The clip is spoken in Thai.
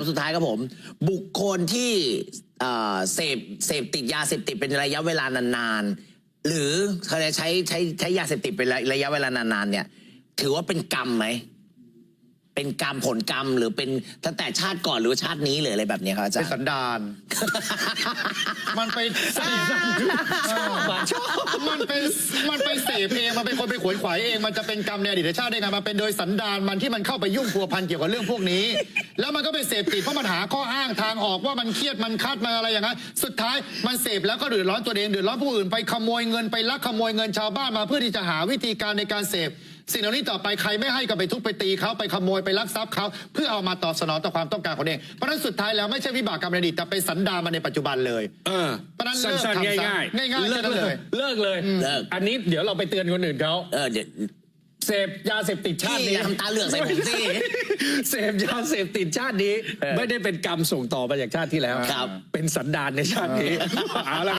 ามสุดท้ายครับผม บุคคลที่เอ่อเสพเสพติดยาเสพติดเป็นระยะเวลานานๆ หรือเขาจะใช้ใช้ใช้ยาเสพติดเป็นระยะเวลานานๆเนี่ย ถือว่าเป็นกรรมไหมเป็นกรรมผลกรรมหรือเป็นตั้งแต่ชาติก่อนหรือว่าชาตินี้หรืออะไรแบบเนี้ยครับอาจารเป็นย์สันดานมันไปชอบชอบ มันไปมันไปเสพเองมันเป็นคนไปขวนขวายเองมันจะเป็นกรรมในอดีตชาติได้ไงมันเป็นโดยสันดานมันที่มันเข้าไปยุ่งพัวพันเกี่ยวกับเรื่องพวกนี้ แล้วมันก็ไปเสพติดเพราะมันหาข้ออ้างทางออกว่ามันเครียดมันคัดมันอะไรอย่างนั้นสุดท้ายมันเสพแล้วก็เดือดร้อนตัวเองเดือดร้อนผู้อื่นไปขโมยเงินไปลักขโมยเงินชาวบ้านมาเพื่อที่จะหาวิธีการในการเสพ สิ่งเหล่านี้ต่อไปใครไม่ให้ก็ไปทุบไปตีเขาไปขโมยไปลักทรัพย์เขาเพื่อเอามาตอบสนองต่อความต้องการของตัวเองเพราะฉะนั้นสุดท้ายแล้วไม่ใช่วิบากกรรมในอดีตแต่เป็นสันดานมาในปัจจุบันเลย เออเพราะฉะนั้นเลิกสั้นทำๆซะง่ายง่ายๆเลิแค่กนั้นเลเลย ยเลิกเลยเลิก อันนี้เดี๋ยวเราไปเตือนคนอื่นเขาเออเดี๋ยวเสพยาเสพติดชาติพี่นี้อย่าทำตาเหลือกใส่ผมสิ เสพยาเสพติดชาตินี้ ไม่ได้เป็นกรรมส่งต่อมาจากชาติที่แล้ว ครับ เป็นสันดานในชาตินี้เอาละ